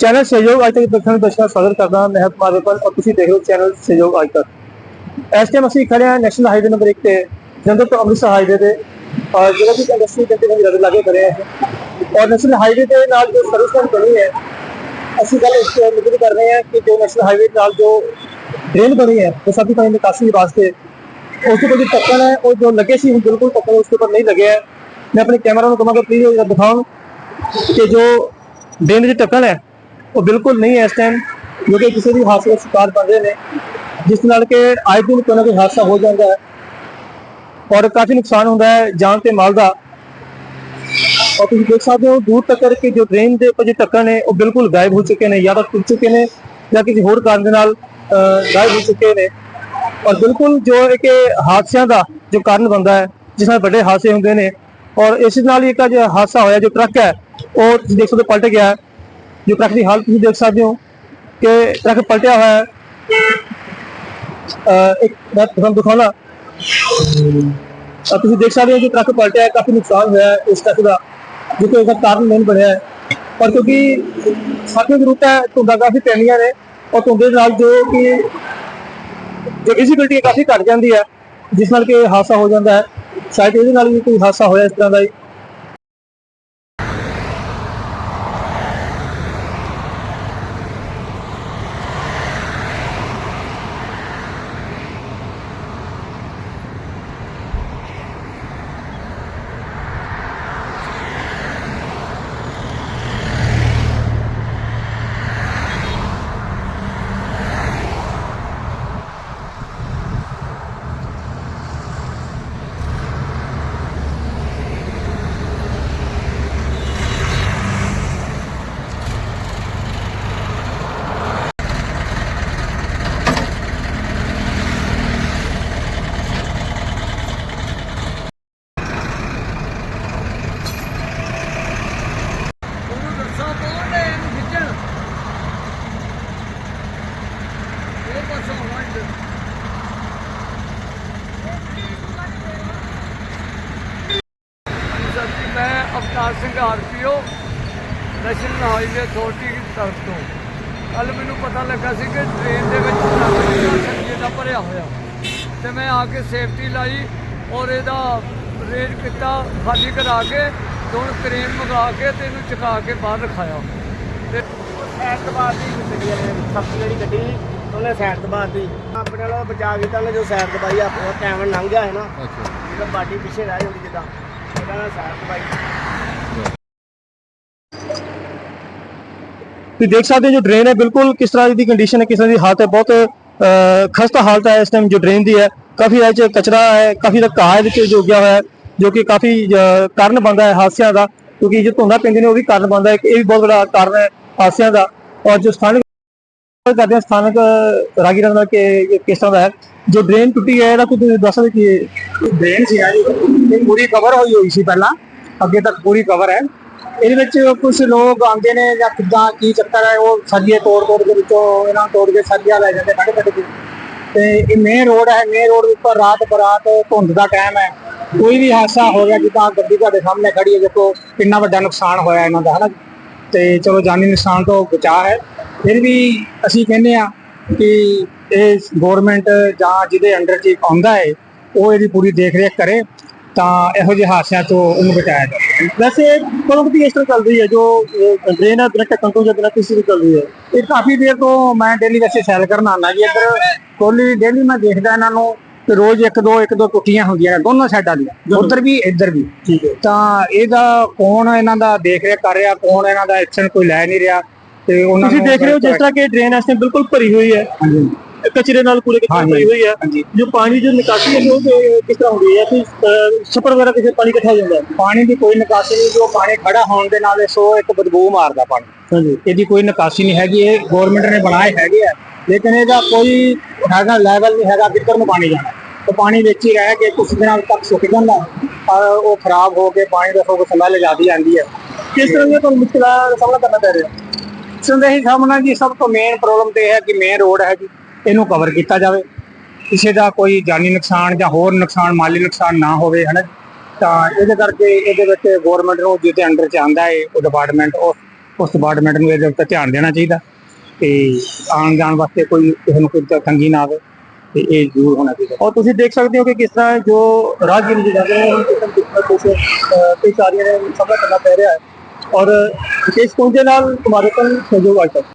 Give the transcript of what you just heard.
Channel ਸਹਿਯੋਗ ਅੱਜ ਤੱਕ ਦੇਖਣ ਨੂੰ ਦਰਸ਼ਕਾਂ ਦਾ ਸਵਾਗਤ ਕਰਦਾ ਹਾਂ ਮੈਂ ਹਾਂ ਕੁਮਾਰ ਰੇਪਲ ਔਰ ਤੁਸੀਂ ਦੇਖ ਰਹੇ ਹੋ ਚੈਨਲ ਸਹਿਯੋਗ ਅੱਜ ਤੱਕ ਇਸ ਟਾਈਮ ਅਸੀਂ ਖੜੇ ਹਾਂ ਨੈਸ਼ਨਲ ਹਾਈਵੇ ਨੰਬਰ 1 ਤੇ ਜੰਦਰ ਤੋਂ ਅੰਮ੍ਰਿਤਸਰ ਹਾਈਵੇ ਤੇ ਔਰ ਜਿਹੜਾ ਕਿ ਇੰਡਸਟਰੀ ਦੇ ਤੇ ਜਿਹੜੇ ਲਾਗੇ ਕਰੇ ਹੈ ਔਰ ਨੈਸ਼ਨਲ ਹਾਈਵੇ ਦੇ ਨਾਲ ਜੋ ਸਰਵਿਸ ਲਾਈਨ ਬਣੀ ਹੈ ਅਸੀਂ ਗੱਲ ਇਸ ਤੇ ਨਿਗਰ ਕਰ ਰਹੇ ਹਾਂ ਕਿ ਜੋ ਨੈਸ਼ਨਲ ਹਾਈਵੇ ਨਾਲ ਜੋ ਡਰੇਨ ਬਣੀ ਹੈ ਉਹ ਸਭੀ ਪਾਣੀ ਨਿਕਾਸੀ ਵਾਸਤੇ ਉਸ ਤੋਂ ਕੋਈ ਟੱਕਣ ਹੈ ਉਹ ਜੋ ਲੱਗੇ ਸੀ ਹੁਣ ਬਿਲਕੁਲ ਟੱਕਣ ਉਸ ਦੇ ਉੱਪਰ ਨਹੀਂ ਲੱਗਿਆ ਹੈ ਮੈਂ ਆਪਣੇ ਕੈਮਰਾ ਨੂੰ ਕਹਾਂਗਾ ਪਲੀਜ਼ ਦਿਖਾਉਣ ਕਿ ਜੋ ਡਰੇਨ ਦੀ ਟੱਕਣ ਹੈ ਉਹ ਬਿਲਕੁਲ ਨਹੀਂ ਹੈ ਇਸ ਟਾਈਮ ਕਿਉਂਕਿ ਕਿਸੇ ਵੀ ਹਾਦਸੇ ਦਾ ਸ਼ਿਕਾਰ ਬਣ ਰਹੇ ਨੇ ਜਿਸ ਨਾਲ ਕਿ ਆਏ ਦਿਨ ਕੋਈ ਨਾ ਕੋਈ ਹਾਦਸਾ ਹੋ ਜਾਂਦਾ ਹੈ ਔਰ ਕਾਫੀ ਨੁਕਸਾਨ ਹੁੰਦਾ ਹੈ ਜਾਨ ਤੇ ਮਾਲ ਦਾ। ਔਰ ਤੁਸੀਂ ਦੇਖ ਸਕਦੇ ਹੋ ਦੂਰ ਤੱਕ ਕਿ ਜੋ ਡਰੇਨ ਦੇ ਉੱਪਰ ਜੋ ਟੱਕਣ ਨੇ ਉਹ ਬਿਲਕੁਲ ਗਾਇਬ ਹੋ ਚੁੱਕੇ ਨੇ ਜਾਂ ਤਾਂ ਟੁੱਟ ਚੁੱਕੇ ਨੇ ਜਾਂ ਕਿਸੇ ਹੋਰ ਕਾਰਨ ਦੇ ਨਾਲ ਅਹ, ਗਾਇਬ ਹੋ ਚੁੱਕੇ ਨੇ। ਔਰ ਬਿਲਕੁਲ ਜੋ ਇੱਕ ਹਾਦਸਿਆਂ ਦਾ ਜੋ ਕਾਰਨ ਬਣਦਾ ਹੈ ਜਿਸ ਨਾਲ ਵੱਡੇ ਹਾਦਸੇ ਹੁੰਦੇ ਨੇ ਔਰ ਇਸ ਨਾਲ ਹੀ ਇੱਕ ਅੱਜ ਹਾਦਸਾ ਹੋਇਆ ਜੋ ਟਰੱਕ ਹੈ ਉਹ ਤੁਸੀਂ ਦੇਖ ਸਕਦੇ ਹੋ ਪਲਟ ਗਿਆ ਜੋ ਟਰੱਕ ਦੀ ਹਾਲਤ ਤੁਸੀਂ ਦੇਖ ਸਕਦੇ ਹੋ ਕਿ ਟਰੱਕ ਪਲਟਿਆ ਹੋਇਆ ਹੈ। ਇੱਕ ਮੈਂ ਤੁਹਾਨੂੰ ਦਿਖਾਉਣਾ। ਤੁਸੀਂ ਦੇਖ ਸਕਦੇ ਹੋ ਕਿ ਟਰੱਕ ਪਲਟਿਆ ਹੈ, ਕਾਫੀ ਨੁਕਸਾਨ ਹੋਇਆ ਹੈ ਇਸ ਟਰੱਕ ਦਾ, ਜੋ ਕਿ ਇਹਦਾ ਕਾਰਨ ਨਹੀਂ ਬਣਿਆ ਹੈ। ਪਰ ਕਿਉਂਕਿ ਸਾਡੀ ਜ਼ਰੂਰਤ ਹੈ ਧੁੰਦਾਂ ਕਾਫੀ ਪੈਣੀਆਂ ਨੇ ਔਰ ਧੁੰਦ ਦੇ ਨਾਲ ਜੋ ਕਿ ਜੋ ਵਿਜ਼ਿਬਿਲਟੀ ਕਾਫੀ ਘਟ ਜਾਂਦੀ ਹੈ, ਜਿਸ ਨਾਲ ਕਿ ਇਹ ਹਾਦਸਾ ਹੋ ਜਾਂਦਾ ਹੈ। ਸ਼ਾਇਦ ਇਹਦੇ ਨਾਲ ਵੀ ਕੋਈ ਹਾਦਸਾ ਹੋਇਆ ਇਸ ਤਰ੍ਹਾਂ ਦਾ ਹੀ ਉਹਨੂੰ ਦੱਸੋ ਕੌਣ ਹੈ ਇਹਨੂੰ ਖਿੱਚਣ ਉਹ ਪਾਸੋਂ ਵੰਡ ਸਰ ਜੀ ਮੈਂ Avtar Singh RPO national highway authority ਦੀ ਤਰਫ ਤੋਂ। ਕੱਲ ਮੈਨੂੰ ਪਤਾ ਲੱਗਾ ਸੀ ਕਿ ਟ੍ਰੇਨ ਦੇ ਵਿੱਚ ਸੰਜੇ ਦਾ ਭਰਿਆ ਹੋਇਆ। ਤੇ ਮੈਂ ਆ ਕੇ ਸੇਫਟੀ ਲਾਈ ਔਰ ਇਹਦਾ ਰੇਡ ਕੀਤਾ ਖਾਲੀ ਕਰਾ ਕੇ ਤੇ ਹੁਣ ਕ੍ਰੇਨ ਮੰਗਾ ਕੇ ਤੇ ਇਹਨੂੰ ਚੁਕਾ ਕੇ ਬਾਹਰ ਰਖਾਇਆ। ਤੇ ਸਾਈਡ ਦਬਾ ਦੀ ਗੱਡੀ ਵਾਲੇ ਨੇ ਸਬਜ਼ੀ ਜਿਹੜੀ ਗੱਡੀ ਸੀ, ਉਹਨੇ ਸਾਈਡ ਦਬਾ ਦੀ। ਆਪਣੇ ਵਾਲਾ ਬਚਾ ਕੀਤਾ ਉਹਨੇ ਜੋ ਸਾਈਡ ਦਬਾਈ ਆਪਣਾ ਟਾਈਮ ਲੰਘ ਗਿਆ ਹੈ ਨਾ। ਅੱਛਾ। ਜਦੋਂ ਬਾਡੀ ਪਿੱਛੇ ਰਹਿ ਜਾਂਦੀ ਜਿੱਦਾਂ। ਉਹਦਾ ਨਾਲ ਸਾਈਡ ਦਬਾਈ ਤੁਸੀਂ ਦੇਖ ਸਕਦੇ ਹੋ ਜੋ ਡਰੇਨ ਹੈ, ਬਿਲਕੁਲ ਕਿਸ ਤਰ੍ਹਾਂ ਦੀ ਕੰਡੀਸ਼ਨ ਹੈ, ਕਿਸ ਤਰ੍ਹਾਂ ਦੀ ਹਾਲਤ ਹੈ, ਬਹੁਤ ਖਸਤਾ ਹਾਲਤ ਹੈ ਇਸ ਟਾਈਮ ਜੋ ਡਰੇਨ ਦੀ ਹੈ। ਕਾਫੀ ਇਹ 'ਚ ਕਚਰਾ ਹੈ, ਕਾਫੀ ਦਾ ਘਾਹ ਇਹਦੇ ਵਿੱਚ ਜੋ ਗਿਆ ਹੋਇਆ ਹੈ, ਜੋ ਕਿ ਕਾਫੀ ਕਾਰਨ ਬਣਦਾ ਹੈ ਹਾਦਸਿਆਂ ਦਾ, ਕਿਉਂਕਿ ਜੋ ਧੁੰਦਾਂ ਪੈਂਦੀਆਂ ਨੇ, ਉਹ ਵੀ ਕਾਰਨ ਬਣਦਾ ਹੈ, ਇਹ ਵੀ ਬਹੁਤ ਵੱਡਾ ਕਾਰਨ ਹੈ ਹਾਦਸਿਆਂ ਦਾ। ਔਰ ਜੋ ਸਥਾਨਕ ਕਰਦੇ ਹਾਂ ਸਥਾਨਕ ਰਾਗੀਰਾਂ ਦਾ ਕਿ ਕਿਸ ਤਰ੍ਹਾਂ ਦਾ ਹੈ, ਜੋ ਡਰੇਨ ਟੁੱਟੀ ਹੈ, ਇਹਦਾ ਕੋਈ ਦੱਸ ਸਕਦੇ ਕਿ ਡਰੇਨ ਸੀ ਆ ਇਹ ਪੂਰੀ ਕਵਰ ਹੋਈ ਹੋਈ ਸੀ ਪਹਿਲਾਂ, ਅੱਗੇ ਤੱਕ ਪੂਰੀ ਕਵਰ ਹੈ। ਇਹਦੇ ਵਿੱਚ ਕੁਝ ਲੋਕ ਆਉਂਦੇ ਨੇ ਜਾਂ ਕਿੱਦਾਂ, ਕੀ ਚੱਕਰ ਹੈ, ਉਹ ਸਰੀਏ ਤੋੜ ਤੋੜ ਕੇ ਵਿੱਚੋਂ ਇਹਨਾਂ ਨੂੰ ਤੋੜ ਕੇ ਸਰੀਆ ਲੈ ਜਾਂਦੇ ਕੱਢ ਕੱਢ ਕੇ। ਤੇ ਇਹ ਮੇਨ ਰੋਡ ਹੈ ਮੇਨ ਰੋਡ ਉੱਪਰ ਰਾਤ ਬਰਾਤ ਧੁੰਦ ਦਾ ਟਾਈਮ ਹੈ। ਕੋਈ ਵੀ ਹਾਦਸਾ ਹੋ ਗਿਆ ਜਿੱਦਾਂ ਗੱਡੀ ਤੁਹਾਡੇ ਸਾਹਮਣੇ ਖੜੀ ਹੈ, ਦੇਖੋ ਕਿੰਨਾ ਵੱਡਾ ਨੁਕਸਾਨ ਹੋਇਆ ਇਹਨਾਂ ਦਾ, ਹਨਾ? ਤੇ ਚਲੋ ਜਾਨੀ ਨੁਕਸਾਨ ਤੋਂ ਬਚਾ ਹੈ। ਫਿਰ ਵੀ ਅਸੀਂ ਕਹਿੰਦੇ ਆ ਕਿ ਇਹ ਗਵਰਨਮੈਂਟ ਜਾਂ ਜਿਹਦੇ ਅੰਡਰ ਚ ਆਉਂਦਾ ਹੈ, ਉਹ ਇਹਦੀ ਪੂਰੀ ਦੇਖ ਰੇਖ ਕਰੇ। ਤਾਂ ਇਹੋ ਜਿਹੇ ਹਾਦਸਿਆਂ ਤੋਂ ਉਹਨੂੰ ਬਚਾਇਆ ਜਾਵੇ ਵੈਸੇ ਦੀ ਇਸ ਤਰ੍ਹਾਂ ਚੱਲ ਰਹੀ ਹੈ ਜੋ ਡਰੇਨ ਹੈ ਬਿਨਾਂ ਤੋਂ ਜਾਂ ਬਿਨਾਂ ਕਿਸੇ ਦੀ ਚੱਲ ਰਹੀ ਹੈ। ਇਹ ਕਾਫੀ ਦੇਰ ਤੋਂ ਮੈਂ ਡੇਲੀ ਵੈਸੇ ਸੈਲ ਕਰਨ ਆਉਂਦਾ ਜੀ ਇੱਧਰ। ਕੋਲੀ ਡੇਲੀ ਮੈਂ ਦੇਖਦਾ ਇਹਨਾਂ ਨੂੰ ਤੇ ਰੋਜ਼ ਇੱਕ ਦੋ ਇੱਕ ਦੋ ਟੁੱਟੀਆਂ ਹੁੰਦੀਆਂ ਨੇ ਦੋਨੋਂ ਸਾਈਡਾਂ ਦੀਆਂ ਉੱਧਰ ਵੀ ਇੱਧਰ ਵੀ। ਠੀਕ ਹੈ। ਤਾਂ ਇਹਦਾ ਕੌਣ ਇਹਨਾਂ ਦਾ ਦੇਖ ਰੇਖ ਕਰ ਰਿਹਾ ਕੌਣ ਇਹਨਾਂ ਦਾ ਐਕਸ਼ਨ ਕੋਈ ਲੈ ਨਹੀਂ ਰਿਹਾ ਤੇ ਉਹਨਾਂ ਤੁਸੀਂ ਦੇਖ ਰਹੇ ਹੋ ਜਿਸ ਤਰ੍ਹਾਂ ਕਿ ਡਰੇਨ ਇਸ ਟਾਈਮ ਬਿਲਕੁਲ ਭਰੀ ਹੋਈ ਹੈ। ਹਾਂਜੀ। ਕਚਰੇ ਨਾਲ ਕੂੜੇ ਕਿੱਥੇ ਹਾਂਜੀ। ਭਰੀ ਹੋਈ ਹੈ। ਹਾਂਜੀ। ਜੋ ਪਾਣੀ ਜੋ ਨਿਕਾਸੀ ਹੈ ਉਹ ਕਿ- ਕਿਸ ਤਰ੍ਹਾਂ ਹੁੰਦੀ ਹੈ ਕਿ ਛੱਪੜ ਵਗੈਰਾ ਕਿਸੇ ਪਾਣੀ ਇਕੱਠਾ ਹੋ ਜਾਂਦਾ ਹੈ? ਪਾਣੀ ਦੀ ਕੋਈ ਨਿਕਾਸੀ ਨਹੀਂ ਜੋ ਪਾਣੀ ਖੜਾ ਹੋਣ ਦੇ ਨਾਲ ਇਹ ਸੋ ਇੱਕ ਬਦਬੂ ਮਾਰਦਾ ਪਾਣੀ। ਹਾਂਜੀ। ਇਹਦੀ ਕੋਈ ਨਿਕਾਸੀ ਨਹੀਂ ਹੈਗੀ ਇਹ ਗਵਰਨਮੈਂਟ ਨੇ ਬਣਾਏ ਹੈਗੇ ਆ। ਲੇਕਿਨ ਇਹਦਾ ਕੋਈ ਹੈਗਾ ਲੈਵਲ ਨਹੀਂ ਹੈਗਾ ਕਿੱਧਰ ਨੂੰ ਪਾਣੀ ਜਾਣਾ। ਤੇ ਪਾਣੀ ਵਿੱਚ ਹੀ ਰਹਿ ਕੇ ਕੁਝ ਦਿਨਾਂ ਤੱਕ ਸੁੱਕ ਜਾਂਦਾ ਪਰ ਉਹ ਖਰਾਬ ਹੋ ਕੇ ਪਾਣੀ ਦਾ ਸੋਗ ਸਮੈਲ ਜ਼ਿਆਦੀ ਆਉਂਦੀ ਹੈ। ਕਿਸ ਤਰ੍ਹਾਂ ਦੀਆਂ ਤੁਹਾਨੂੰ ਮੁਸ਼ਕਲਾਂ ਦਾ ਸਾਹਮਣਾ ਕਰਨਾ ਪੈ ਰਿਹਾ? ਸੰਦੇਹੀ ਸਾਹਮਣਾ ਜੀ ਸਭ ਤੋਂ ਮੇਨ ਪ੍ਰੋਬਲਮ ਤੇ ਇਹ ਹੈ ਕਿ ਮੇਨ ਰੋਡ ਹੈ ਜੀ ਇਹਨੂੰ ਕਵਰ ਕੀਤਾ ਜਾਵੇ। ਕਿਸੇ ਦਾ ਕੋਈ ਜਾਨੀ ਨੁਕਸਾਨ ਜਾਂ ਹੋਰ ਨੁਕਸਾਨ, ਮਾਲੀ ਨੁਕਸਾਨ ਨਾ ਹੋਵੇ, ਹਨਾ। ਤਾਂ ਇਹਦੇ ਕਰਕੇ ਇਹਦੇ ਵਿੱਚ ਗਵਰਨਮੈਂਟ ਨੂੰ ਜਿਹਦੇ ਅੰਡਰ ਚ ਆਂਦਾ ਹੈ ਉਹ ਡਿਪਾਰਟਮੈਂਟ ਉਸ ਡਿਪਾਰਟਮੈਂਟ ਨੂੰ ਇਹਦੇ ਉੱਤੇ ਧਿਆਨ ਦੇਣਾ ਚਾਹੀਦਾ। ਤੇ ਆਉਣ ਜਾਣ ਵਾਸਤੇ ਕੋਈ ਕਿਸੇ ਨੂੰ ਕੋਈ ਤੰਗੀ ਨਾ ਆਵੇ, ਤੇ ਇਹ ਜ਼ਰੂਰ ਹੋਣਾ ਚਾਹੀਦਾ। ਔਰ ਤੁਸੀਂ ਦੇਖ ਸਕਦੇ ਹੋ ਕਿ ਕਿਸ ਤਰ੍ਹਾਂ ਜੋ ਰਾਹਗੀਰ ਜਿਹੜੇ ਜਾਂਦੇ ਨੇ, ਉਹਨਾਂ ਨੂੰ ਕੁਝ ਕਈ ਸਾਰੀਆਂ ਨੇ ਸਾਹਮਣਾ ਕਰਨਾ ਪੈ ਰਿਹਾ ਹੈ। ਔਰ ਵਿਸ਼ੇਸ਼ ਪਹੁੰਚੇ ਨਾਲ ਤੁਹਾਡੇ ਤੋਂ ਸਹਿਯੋਗ ਅੱਜ